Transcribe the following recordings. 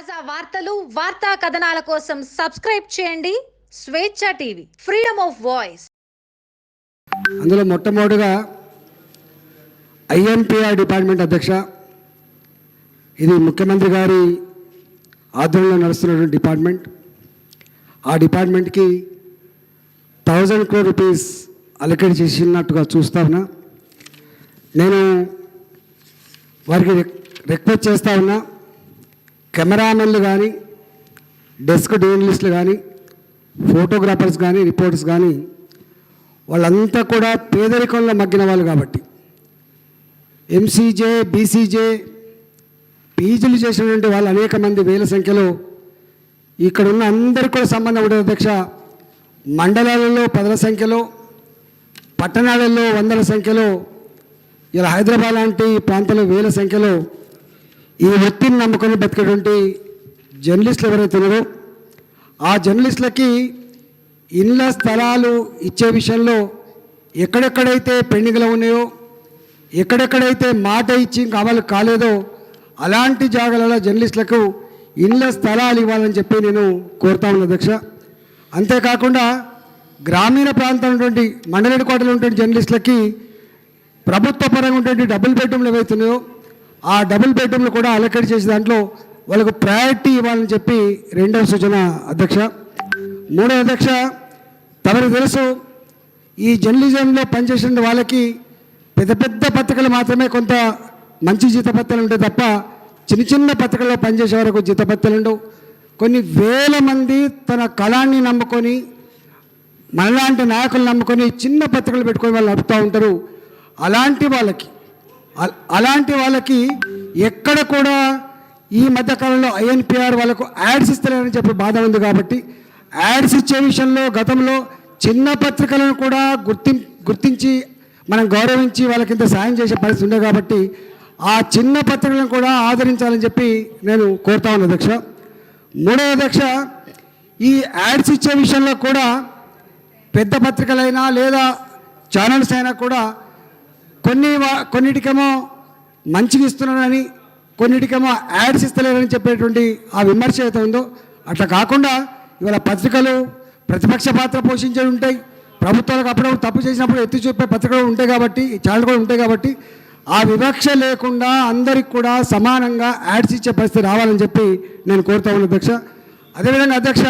తాజా వార్తలు వార్తా కథనాల కోసం సబ్స్క్రైబ్ చేయండి. స్వేచ్ఛ టీవీ ఫ్రీడమ్ ఆఫ్ వాయిస్ అందులో మొట్టమొదటిగా ఐఎన్పిఆర్ డిపార్ట్మెంట్ అధ్యక్ష ఇది ముఖ్యమంత్రి గారి ఆధ్వర్యంలో నడుస్తున్నటువంటి డిపార్ట్మెంట్. ఆ డిపార్ట్మెంట్కి థౌజండ్ క్రోర్ రూపీస్ అలకేట్ చేసినట్టుగా చూస్తా ఉన్నా. నేను వారికి రిక్వెస్ట్ చేస్తా ఉన్నా. కెమెరామెన్లు కానీ డెస్క్ జర్నలిస్టులు కానీ ఫోటోగ్రాఫర్స్ కానీ రిపోర్టర్స్ కానీ వాళ్ళంతా కూడా పేదరికంలో మగ్గిన వాళ్ళు కాబట్టి. ఎంసీజే బీసీజే పీజీలు చేసినటువంటి వాళ్ళు అనేక మంది వేల సంఖ్యలో ఇక్కడ ఉన్న అందరికీ కూడా సంబంధం ఉండే అధ్యక్ష. మండలాలలో పదల సంఖ్యలో పట్టణాలలో వందల సంఖ్యలో ఇలా హైదరాబాద్ లాంటి ప్రాంతాల్లో వేల సంఖ్యలో ఈ వృత్తిని నమ్ముకొని బతికేటువంటి జర్నలిస్టులు ఎవరైతే ఉన్నారో ఆ జర్నలిస్టులకి ఇళ్ళ స్థలాలు ఇచ్చే విషయంలో ఎక్కడెక్కడైతే పెండింగ్లో ఉన్నాయో ఎక్కడెక్కడైతే మాట ఇచ్చి ఇంకా అమలు కాలేదో అలాంటి జాగాలలో జర్నలిస్టులకు ఇళ్ళ స్థలాలు ఇవ్వాలని చెప్పి నేను కోరుతా ఉన్నా అధ్యక్ష. అంతేకాకుండా గ్రామీణ ప్రాంతంలోటువంటి ఉన్నటువంటి కోటలో హెడ్ ఉన్నటువంటి జర్నలిస్టులకి ప్రభుత్వ పరంగా ఉన్నటువంటి డబుల్ బెడ్రూమ్లు ఏవైతున్నాయో ఆ డబుల్ బెడ్రూమ్లు కూడా అలకేట్ చేసే దాంట్లో వాళ్ళకు ప్రయారిటీ ఇవ్వాలని చెప్పి రెండవ సూచన అధ్యక్ష. మూడవ అధ్యక్ష తమకు తెలుసు ఈ జర్నలిజంలో పనిచేసిన వాళ్ళకి పెద్ద పెద్ద పత్రికలు మాత్రమే కొంత మంచి జీతపత్యాలు ఉంటాయి తప్ప చిన్న చిన్న పత్రికల్లో పనిచేసే వరకు జీతపత్యాలు ఉండవు. కొన్ని వేల మంది తన కళాన్ని నమ్ముకొని మనలాంటి నాయకులు నమ్ముకొని చిన్న పత్రికలు పెట్టుకొని వాళ్ళు నడుపుతూ ఉంటారు. అలాంటి వాళ్ళకి అలాంటి వాళ్ళకి ఎక్కడ కూడా ఈ మధ్యకాలంలో ఐఎన్పిఆర్ వాళ్ళకు యాడ్స్ ఇస్తలేరని చెప్పి బాధ ఉంది కాబట్టి యాడ్స్ ఇచ్చే విషయంలో గతంలో చిన్న పత్రికలను కూడా గుర్తి గుర్తించి మనం గౌరవించి వాళ్ళకి ఇంత సాయం చేసే పరిస్థితి ఉండే కాబట్టి ఆ చిన్న పత్రికలను కూడా ఆదరించాలని చెప్పి నేను కోరుతా ఉన్నాను అధ్యక్ష. మూడవ అధ్యక్ష ఈ యాడ్స్ ఇచ్చే విషయంలో కూడా పెద్ద పత్రికలైనా లేదా ఛానల్స్ అయినా కూడా కొన్ని వా- కొన్నిటికేమో మంచిగా ఇస్తున్నారని కొన్నిటికేమో యాడ్స్ ఇస్తలేరని చెప్పేటువంటి ఆ విమర్శ అయితే ఉందో అట్లా కాకుండా ఇవాళ పత్రికలు ప్రతిపక్ష పాత్ర పోషించే ఉంటాయి. ప్రభుత్వాలకు అప్పుడప్పుడు తప్పు చేసినప్పుడు ఎత్తి చూపే పత్రికలు ఉంటాయి కాబట్టి ఛానల్ కూడా ఉంటాయి కాబట్టి ఆ వివక్ష లేకుండా అందరికి కూడా సమానంగా యాడ్స్ ఇచ్చే పరిస్థితి రావాలని చెప్పి నేను కోరుతా ఉన్నాను అధ్యక్ష. అదేవిధంగా అధ్యక్ష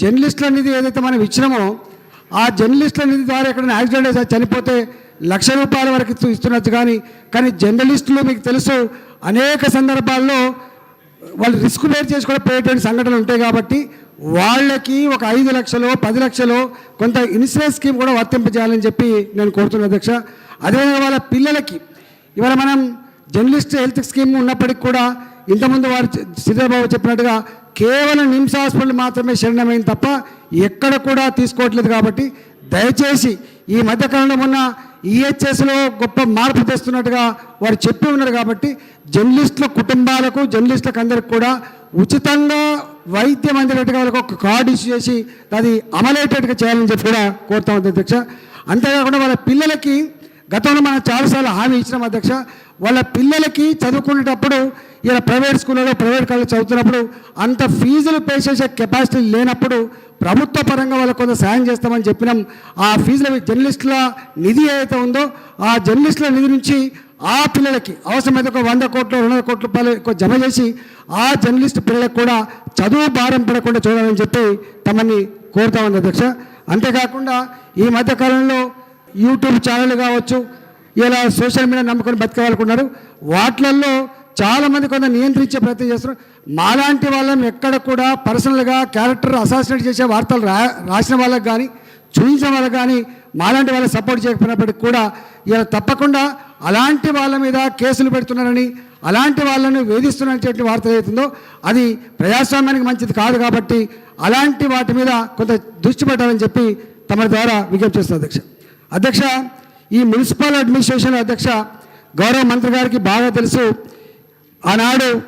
జర్నలిస్టుల నిధి ఏదైతే మనం ఇచ్చినామో ఆ జర్నలిస్టుల నిధి ద్వారా ఎక్కడైనా యాక్సిడెంట్ అయితే చనిపోతే లక్ష రూపాయల వరకు ఇస్తున్నట్టు కానీ కానీ జర్నలిస్టులు మీకు తెలుసు అనేక సందర్భాల్లో వాళ్ళు రిస్క్ బేర్ చేసుకోవడం పోయేటువంటి సంఘటనలు ఉంటాయి కాబట్టి వాళ్ళకి ఒక ఐదు లక్షలు పది లక్షలు కొంత ఇన్సూరెన్స్ స్కీమ్ కూడా వర్తింపజేయాలని చెప్పి నేను కోరుతున్నాను అధ్యక్ష. అదేవిధంగా వాళ్ళ పిల్లలకి ఇవాళ మనం జర్నలిస్ట్ హెల్త్ స్కీమ్ ఉన్నప్పటికీ కూడా ఇంతకుముందు వారు శ్రీధరబాబు చెప్పినట్టుగా కేవలం నిమ్స్ హాస్పిటల్ మాత్రమే శరణమైంది తప్ప ఎక్కడ కూడా తీసుకోవట్లేదు కాబట్టి దయచేసి ఈ మధ్యకాలంలో మొన్న ఈహెచ్ఎస్లో గొప్ప మార్పు తెస్తున్నట్టుగా వారు చెప్పి ఉన్నారు కాబట్టి జర్నలిస్టుల కుటుంబాలకు జర్నలిస్టులకు అందరికి కూడా ఉచితంగా వైద్యం అందేటట్టుగా వాళ్ళకి ఒక కార్డు ఇష్యూ చేసి అది అమలయ్యేటట్టుగా చేయాలని చెప్పి కూడా కోరుతా ఉంది అధ్యక్ష. అంతేకాకుండా వాళ్ళ పిల్లలకి గతంలో మనం చాలాసార్లు హామీ ఇచ్చినాం అధ్యక్ష. వాళ్ళ పిల్లలకి చదువుకునేటప్పుడు ఇలా ప్రైవేట్ స్కూళ్ళలో ప్రైవేట్ కాలేజ్ చదువుతున్నప్పుడు అంత ఫీజులు పే చేసే కెపాసిటీ లేనప్పుడు ప్రభుత్వ పరంగా వాళ్ళకు కొంత సాయం చేస్తామని చెప్పినాం. ఆ ఫీజుల జర్నలిస్టుల నిధి ఏదైతే ఉందో ఆ జర్నలిస్టుల నిధి నుంచి ఆ పిల్లలకి అవసరమైతే ఒక వంద కోట్లు రెండు వందల కోట్ల రూపాయలు ఎక్కువ జమ చేసి ఆ జర్నలిస్ట్ పిల్లలకు కూడా చదువు భారం పడకుండా చూడాలని చెప్పి తమని కోరుతా ఉంది అధ్యక్ష. అంతేకాకుండా ఈ మధ్యకాలంలో యూట్యూబ్ ఛానల్ కావచ్చు ఇలా సోషల్ మీడియా నమ్ముకొని బతికే వాళ్ళకు వాటిలలో చాలామంది కొంత నియంత్రించే ప్రయత్నం చేస్తున్నారు. మాలాంటి వాళ్ళని ఎక్కడ కూడా పర్సనల్గా క్యారెక్టర్ అసాసినేట్ చేసే వార్తలు రా రాసిన వాళ్ళకి కానీ చూపించిన వాళ్ళకి కానీ మాలాంటి వాళ్ళకి సపోర్ట్ చేయకపోయినప్పటికీ కూడా ఇలా తప్పకుండా అలాంటి వాళ్ళ మీద కేసులు పెడుతున్నారని అలాంటి వాళ్ళని వేధిస్తున్నటువంటి వార్త ఏదైతుందో అది ప్రజాస్వామ్యానికి మంచిది కాదు కాబట్టి అలాంటి వాటి మీద కొంత దృష్టి పెట్టాలని చెప్పి తమ ద్వారా విజ్ఞప్తి చేస్తున్నారు అధ్యక్ష. అధ్యక్ష ఈ మున్సిపల్ అడ్మినిస్ట్రేషన్ అధ్యక్ష గౌరవ మంత్రి గారికి బాగా తెలుసు. ఆనాడు